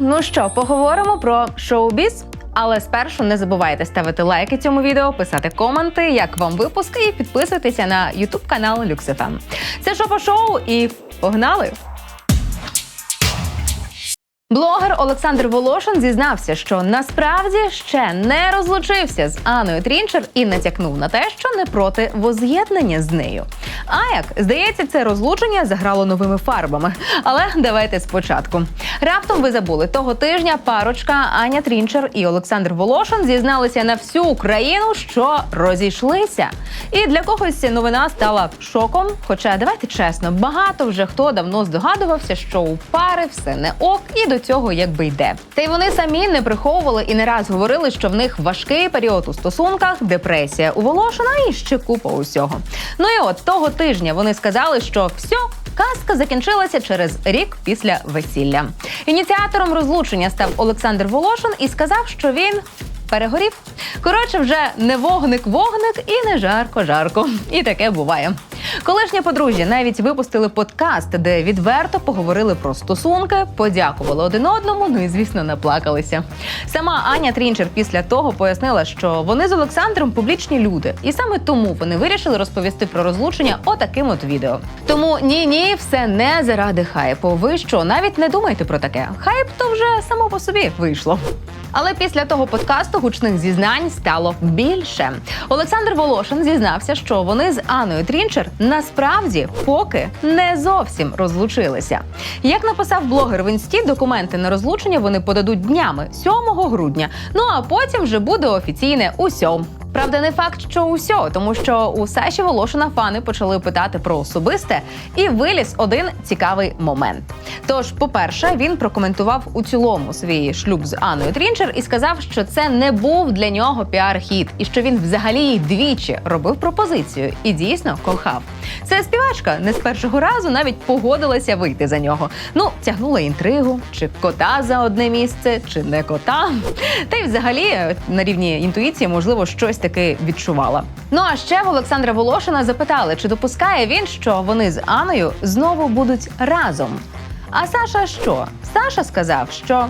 Ну що, поговоримо про шоу-біз? Але спершу не забувайте ставити лайки цьому відео, писати коменти, як вам випуск, і підписуйтеся на YouTube канал LuxFM. Це шопа шоу і погнали! Блогер Олександр Волошин зізнався, що насправді ще не розлучився з Аною Трінчер і натякнув на те, що не проти воз'єднання з нею. А як здається, це розлучення заграло новими фарбами. Але давайте спочатку. Раптом ви забули того тижня парочка Аня Трінчер і Олександр Волошин зізналися на всю Україну, що розійшлися. І для когось новина стала шоком. Хоча давайте чесно, багато вже хто давно здогадувався, що у пари все не ок, і до цього якби йде. Та й вони самі не приховували і не раз говорили, що в них важкий період у стосунках, депресія у Волошина і ще купа усього. Ну і от того тижня вони сказали, що все. Казка закінчилася через рік після весілля. Ініціатором розлучення став Олександр Волошин і сказав, що він перегорів. Коротше, вже не вогник-вогник і не жарко-жарко. І таке буває. Колишнє подружжя навіть випустили подкаст, де відверто поговорили про стосунки, подякували один одному, ну і звісно, наплакалися. Сама Аня Трінчер після того пояснила, що вони з Олександром публічні люди, і саме тому вони вирішили розповісти про розлучення отаким от відео. Тому ні, ні, все не заради хайпу. Ви що, навіть не думайте про таке. Хайп то вже само по собі вийшло. Але після того подкасту гучних зізнань стало більше. Олександр Волошин зізнався, що вони з Аною Трінчер насправді поки не зовсім розлучилися. Як написав блогер в інсті, документи на розлучення вони подадуть днями 7 грудня. Ну а потім вже буде офіційне усьо. Правда, не факт, що усьо, тому що у Саші Волошина фани почали питати про особисте, і виліз один цікавий момент. Тож, по-перше, він прокоментував у цілому свій шлюб з Анною Трінчер і сказав, що це не був для нього піар-хіт, і що він взагалі двічі робив пропозицію і дійсно кохав. Це співачка не з першого разу навіть погодилася вийти за нього. Ну, тягнула інтригу, чи кота за одне місце, чи не кота. Та й взагалі на рівні інтуїції, можливо, щось таки відчувала. Ну а ще в Олександра Волошина запитали, чи допускає він, що вони з Аною знову будуть разом. А Саша що? Саша сказав, що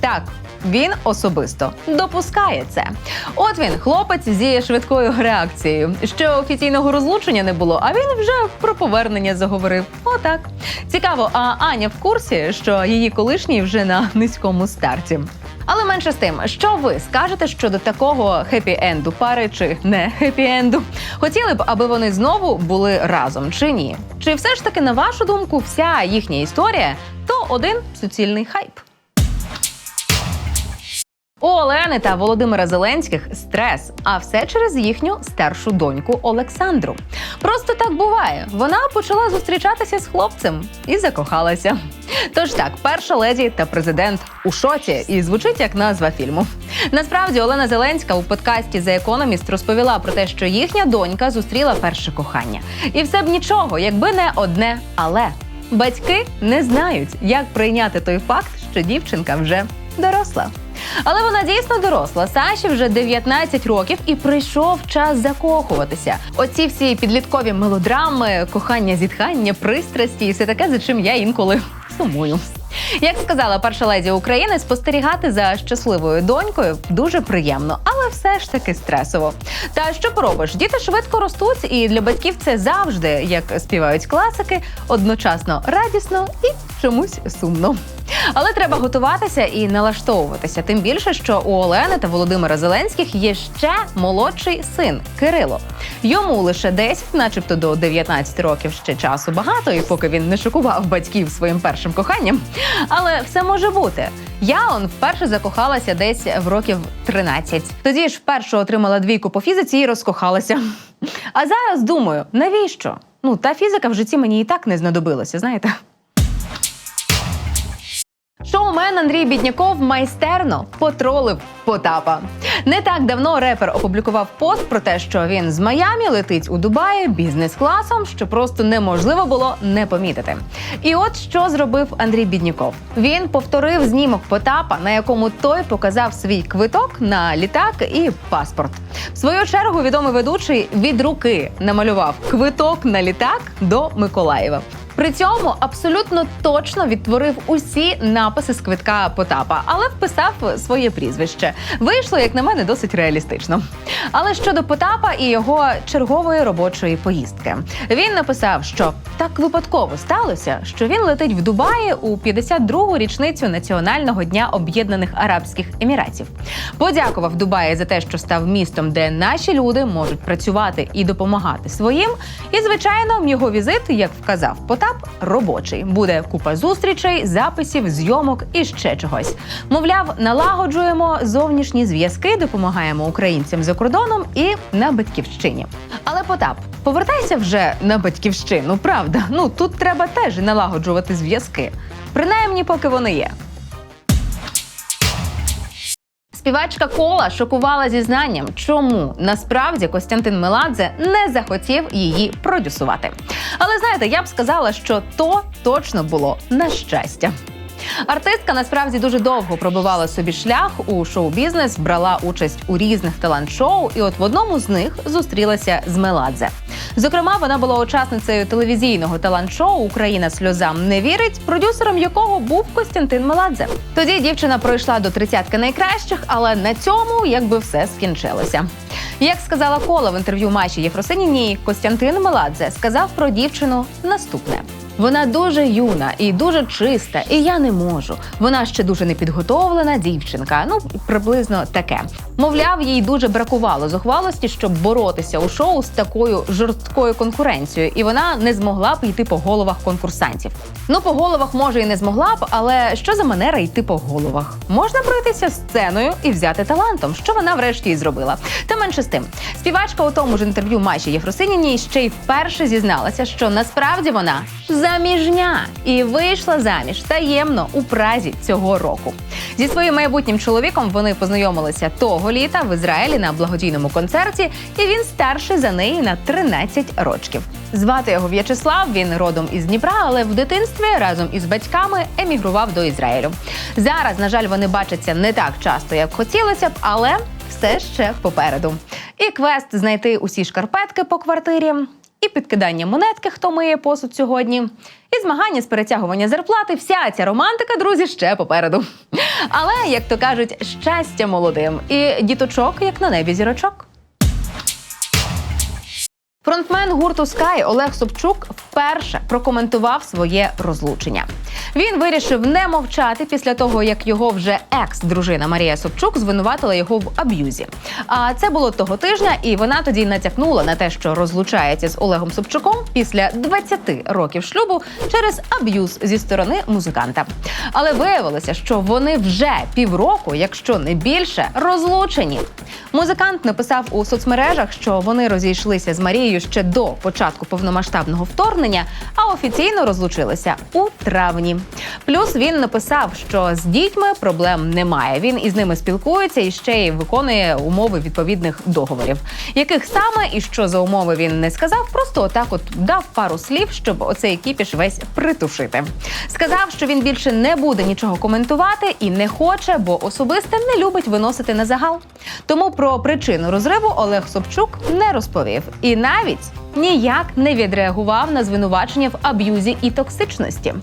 так. Він особисто допускає це. От він, хлопець зі швидкою реакцією. Ще офіційного розлучення не було, а він вже про повернення заговорив. Отак. Цікаво, а Аня в курсі, що її колишній вже на низькому старті. Але менше з тим, що ви скажете щодо такого хеппі-енду пари чи не хеппі-енду? Хотіли б, аби вони знову були разом чи ні? Чи все ж таки, на вашу думку, вся їхня історія то один суцільний хайп? У Олени та Володимира Зеленських стрес, а все через їхню старшу доньку Олександру. Просто так буває. Вона почала зустрічатися з хлопцем і закохалася. Тож так, перша леді та президент у шоці і звучить як назва фільму. Насправді Олена Зеленська у подкасті The Economist розповіла про те, що їхня донька зустріла перше кохання. І все б нічого, якби не одне але. Батьки не знають, як прийняти той факт, що дівчинка вже доросла. Але вона дійсно доросла. Саші вже 19 років і прийшов час закохуватися. Оці всі підліткові мелодрами, кохання, зітхання, пристрасті і все таке, за чим я інколи сумую. Як сказала перша леді України, спостерігати за щасливою донькою дуже приємно, але все ж таки стресово. Та що поробиш? Діти швидко ростуть, і для батьків це завжди, як співають класики, одночасно радісно і чомусь сумно. Але треба готуватися і налаштовуватися. Тим більше, що у Олени та Володимира Зеленських є ще молодший син Кирило. Йому лише 10, начебто до 19 років ще часу багато, і поки він не шокував батьків своїм першим коханням. Але все може бути. Я он вперше закохалася десь в років 13. Тоді ж вперше отримала двійку по фізиці і розкохалася. А зараз думаю, навіщо? Ну, та фізика в житті мені і так не знадобилася, знаєте. Шоумен Андрій Бідняков майстерно потролив Потапа. Не так давно репер опублікував пост про те, що він з Майамі летить у Дубаї бізнес-класом, що просто неможливо було не помітити. І от що зробив Андрій Бідняков. Він повторив знімок Потапа, на якому той показав свій квиток на літак і паспорт. В свою чергу відомий ведучий від руки намалював квиток на літак до Миколаєва. При цьому абсолютно точно відтворив усі написи з квитка Потапа, але вписав своє прізвище. Вийшло, як на мене, досить реалістично. Але щодо Потапа і його чергової робочої поїздки, він написав, що так випадково сталося, що він летить в Дубаї у 52-гу річницю Національного дня Об'єднаних Арабських Еміратів. Подякував Дубаї за те, що став містом, де наші люди можуть працювати і допомагати своїм. І звичайно, його візит, як вказав Потап, робочий. Буде купа зустрічей, записів, зйомок і ще чогось. Мовляв, налагоджуємо зовнішні зв'язки, допомагаємо українцям за кордоном і на батьківщині. Але Потап, повертайся вже на батьківщину, правда? Ну тут треба теж налагоджувати зв'язки, принаймні, поки вони є. Співачка Кола шокувала зізнанням, чому насправді Костянтин Меладзе не захотів її продюсувати. Але знаєте, я б сказала, що то точно було на щастя. Артистка насправді дуже довго пробивала собі шлях у шоу-бізнес, брала участь у різних талант-шоу, і от в одному з них зустрілася з Меладзе. Зокрема, вона була учасницею телевізійного талант-шоу Україна сльозам не вірить, продюсером якого був Костянтин Меладзе. Тоді дівчина пройшла до тридцятки найкращих, але на цьому якби все скінчилося. Як сказала Кола в інтерв'ю Маші Єфросиніній, Костянтин Меладзе сказав про дівчину наступне. Вона дуже юна і дуже чиста, і я не можу. Вона ще дуже непідготовлена дівчинка. Ну приблизно таке. Мовляв, їй дуже бракувало зухвалості, щоб боротися у шоу з такою жорсткою конкуренцією, і вона не змогла б йти по головах конкурсантів. Ну, по головах може і не змогла б, але що за манера йти по головах? Можна пройтися сценою і взяти талантом, що вона врешті і зробила. Та менше з тим, співачка у тому ж інтерв'ю Маші Єфросиніній ще й вперше зізналася, що насправді вона заміжня і вийшла заміж таємно у Празі цього року. Зі своїм майбутнім чоловіком вони познайомилися того літа в Ізраїлі на благодійному концерті, і він старший за неї на 13 років. Звати його В'ячеслав. Він родом із Дніпра, але в дитинстві разом із батьками емігрував до Ізраїлю. Зараз, на жаль, вони бачаться не так часто, як хотілося б, але все ще попереду. І квест знайти усі шкарпетки по квартирі, і підкидання монетки, хто миє посуд сьогодні, і змагання з перетягування зарплати. Вся ця романтика, друзі, ще попереду. Але, як то кажуть, щастя молодим і діточок, як на небі зірочок. Фронтмен гурту Sky Олег Собчук вперше прокоментував своє розлучення. Він вирішив не мовчати після того, як його вже екс-дружина Марія Собчук звинуватила його в аб'юзі. А це було того тижня, і вона тоді натякнула на те, що розлучається з Олегом Собчуком після 20 років шлюбу через аб'юз зі сторони музиканта. Але виявилося, що вони вже півроку, якщо не більше, розлучені. Музикант написав у соцмережах, що вони розійшлися з Марією ще до початку повномасштабного вторгнення, а офіційно розлучилися у травні. Плюс він написав, що з дітьми проблем немає. Він із ними спілкується і ще й виконує умови відповідних договорів. Яких саме і що за умови він не сказав, просто отак от дав пару слів, щоб оцей кіпіш весь притушити. Сказав, що він більше не буде нічого коментувати і не хоче, бо особисте не любить виносити на загал. Тому про причину розриву Олег Собчук не розповів і навіть навіть ніяк не відреагував на звинувачення в аб'юзі і токсичності.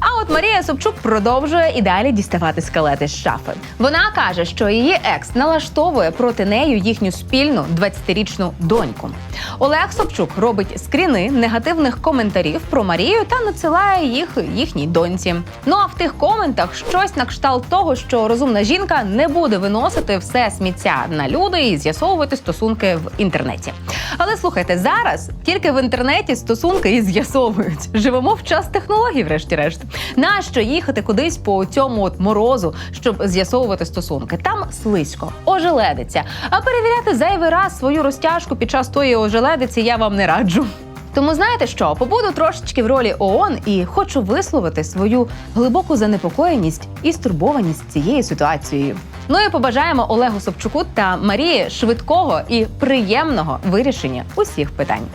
А от Марія Собчук продовжує і далі діставати скелети з шафи. Вона каже, що її екс налаштовує проти неї їхню спільну 20-річну доньку. Олег Собчук робить скріни негативних коментарів про Марію та надсилає їх їхній доньці. Ну а в тих коментах щось на кшталт того, що розумна жінка не буде виносити все сміття на люди і з'ясовувати стосунки в інтернеті. Але слухайте, зараз тільки в інтернеті стосунки і з'ясовують. Живемо в час технологій, врешті-решт. Нащо їхати кудись по цьому от морозу, щоб з'ясовувати стосунки? Там слизько, ожеледиться. А перевіряти зайвий раз свою розтяжку під час тої ожеледиці я вам не раджу. Тому знаєте що? Побуду трошечки в ролі ООН і хочу висловити свою глибоку занепокоєність і стурбованість цією ситуацією. Ну і побажаємо Олегу Собчуку та Марії швидкого і приємного вирішення усіх питань.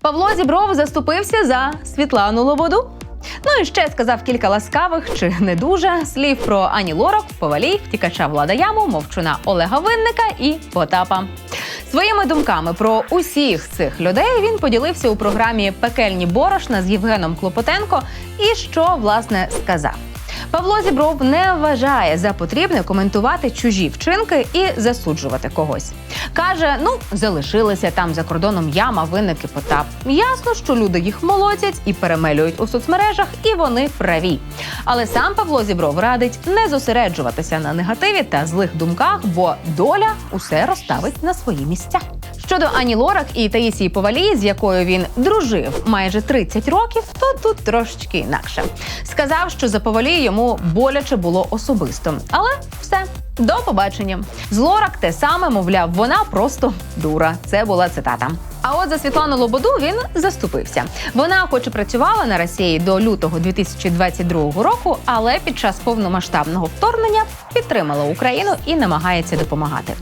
Павло Зібров заступився за Світлану Лободу. Ну і ще сказав кілька ласкавих чи не дуже слів про Ані Лорак, Повалій, втікача Влада Яму, мовчуна Олега Винника і Потапа. Своїми думками про усіх цих людей він поділився у програмі Пекельні борошна з Євгеном Клопотенко. І що власне сказав. Павло Зібров не вважає за потрібне коментувати чужі вчинки і засуджувати когось. Каже: ну залишилися там за кордоном яма, винник і потап. Ясно, що люди їх молотять і перемелюють у соцмережах, і вони праві. Але сам Павло Зібров радить не зосереджуватися на негативі та злих думках, бо доля усе розставить на свої місця. Щодо Ані Лорак і Таїсії Повалій, з якою він дружив майже 30 років, то тут трошечки інакше. Сказав, що за Повалій йому боляче було особисто, але все. До побачення. З Лорак те саме, мовляв, вона просто дура. Це була цитата. А от за Світлану Лободу він заступився. Вона, хоч і працювала на Росії до лютого 2022 року, але під час повномасштабного вторгнення підтримала Україну і намагається допомагати.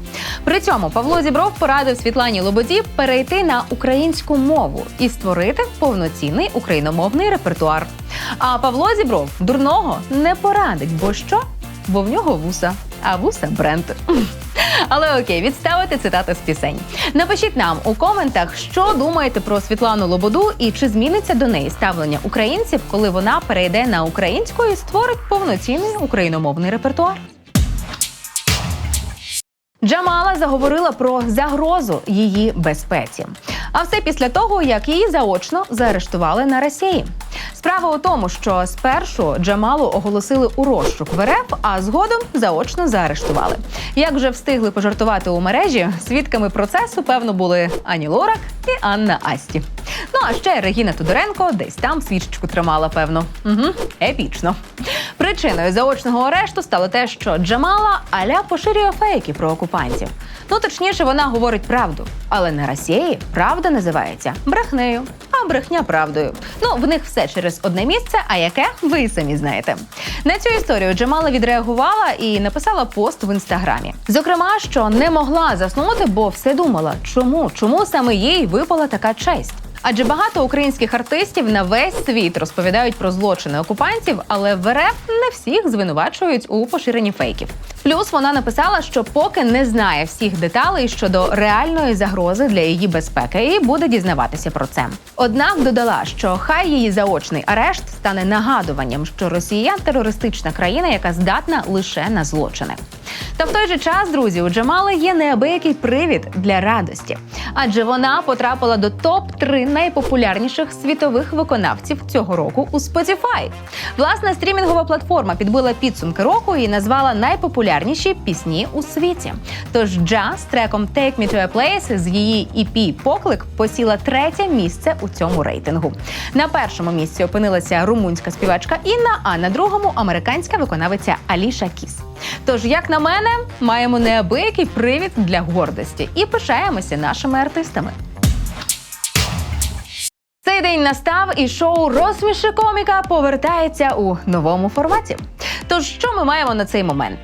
При цьому Павло Зібров порадив Світлані Лободі перейти на українську мову і створити повноцінний україномовний репертуар. А Павло Зібров дурного не порадить, бо що? Бо в нього вуса, а вуса бренд. Але окей, відставити цитати з пісень. Напишіть нам у коментах, що думаєте про Світлану Лободу і чи зміниться до неї ставлення українців, коли вона перейде на українську і створить повноцінний україномовний репертуар. Джамала заговорила про загрозу її безпеці. А все після того, як її заочно заарештували на Росії. Справа у тому, що спершу Джамалу оголосили у розшук в РФ, а згодом заочно заарештували. Як вже встигли пожартувати у мережі, свідками процесу певно були Ані Лорак і Анна Асті. Ну а ще Регіна Тодоренко десь там свічечку тримала, певно. Угу, епічно. Причиною заочного арешту стало те, що Джамала аля поширює фейки про окупантів. Ну точніше, вона говорить правду. Але на Росії правда називається брехнею, брехня правдою. Ну, в них все через одне місце, а яке ви самі знаєте. На цю історію Джамала відреагувала і написала пост в інстаграмі. Зокрема, що не могла заснути, бо все думала, чому, чому саме їй випала така честь. Адже багато українських артистів на весь світ розповідають про злочини окупантів, але в РФ не всіх звинувачують у поширенні фейків. Плюс вона написала, що поки не знає всіх деталей щодо реальної загрози для її безпеки, і буде дізнаватися про це. Однак додала, що хай її заочний арешт стане нагадуванням, що Росія терористична країна, яка здатна лише на злочини. Та в той же час, друзі, у Джамали є неабиякий привід для радості, адже вона потрапила до топ 3 найпопулярніших світових виконавців цього року у Spotify. Власна стрімінгова платформа підбила підсумки року і назвала найпопулярніші пісні у світі. Тож Джа з треком «Take Me to a Place» з її EP «Поклик» посіла третє місце у цьому рейтингу. На першому місці опинилася румунська співачка Інна, а на другому американська виконавиця Аліша Кіс. Тож, як на мене, маємо неабиякий привід для гордості і пишаємося нашими артистами. Цей день настав, і шоу Розсміши коміка повертається у новому форматі. Тож, що ми маємо на цей момент?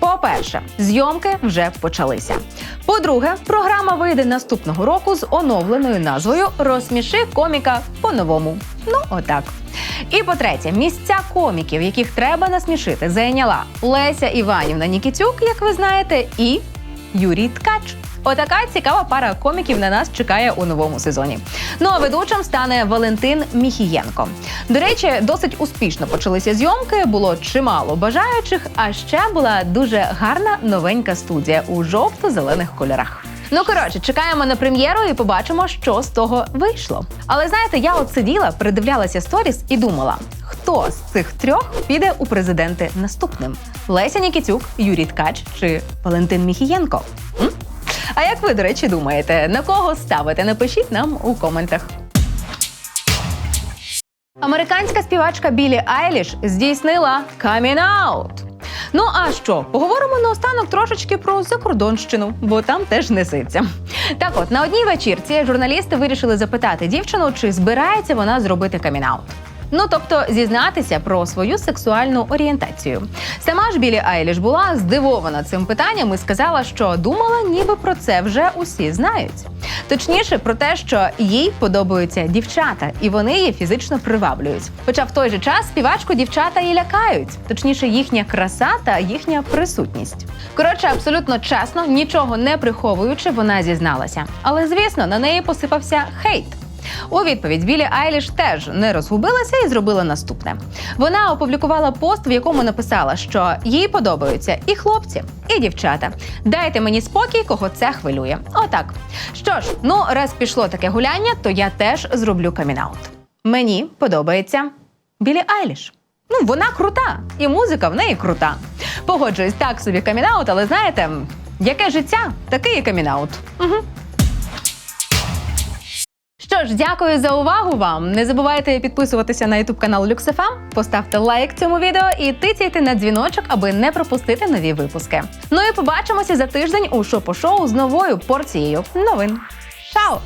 По-перше, зйомки вже почалися. По-друге, програма вийде наступного року з оновленою назвою Розсміши коміка по-новому. Ну, отак. І по-третє, місця коміків, яких треба насмішити, зайняла Леся Іванівна Нікітюк, як ви знаєте, і Юрій Ткач. Отака цікава пара коміків на нас чекає у новому сезоні. Ну а ведучим стане Валентин Міхієнко. До речі, досить успішно почалися зйомки. Було чимало бажаючих. А ще була дуже гарна новенька студія у жовто-зелених кольорах. Ну коротше, чекаємо на прем'єру і побачимо, що з того вийшло. Але знаєте, я от сиділа, передивлялася сторіс і думала, хто з цих трьох піде у президенти наступним: Леся Нікітюк, Юрій Ткач чи Валентин Міхієнко? М? А як ви, до речі, думаєте, на кого ставите? Напишіть нам у коментах. Американська співачка Білі Айліш здійснила камінаут. Ну а що? Поговоримо наостанок трошечки про закордонщину, бо там теж неситься. Так от, на одній вечірці журналісти вирішили запитати дівчину, чи збирається вона зробити камінаут. Ну тобто зізнатися про свою сексуальну орієнтацію. Сама ж Білі Айліш була здивована цим питанням і сказала, що думала, ніби про це вже усі знають. Точніше, про те, що їй подобаються дівчата, і вони її фізично приваблюють. Хоча в той же час співачку дівчата і лякають, точніше, їхня краса та їхня присутність. Коротше, абсолютно чесно, нічого не приховуючи, вона зізналася. Але звісно, на неї посипався хейт. У відповідь Білі Айліш теж не розгубилася і зробила наступне. Вона опублікувала пост, в якому написала, що їй подобаються і хлопці, і дівчата. Дайте мені спокій, кого це хвилює. Отак. Що ж, ну раз пішло таке гуляння, то я теж зроблю камінаут. Мені подобається Білі Айліш. Ну, вона крута, і музика в неї крута. Погоджуюсь, так собі камінаут, але знаєте, яке життя, такий і камінаут. Угу. Ж, дякую за увагу вам. Не забувайте підписуватися на YouTube канал LuxFM, поставте лайк цьому відео і тицяйте на дзвіночок, аби не пропустити нові випуски. Ну і побачимося за тиждень у шопо-шоу з новою порцією новин. Чао!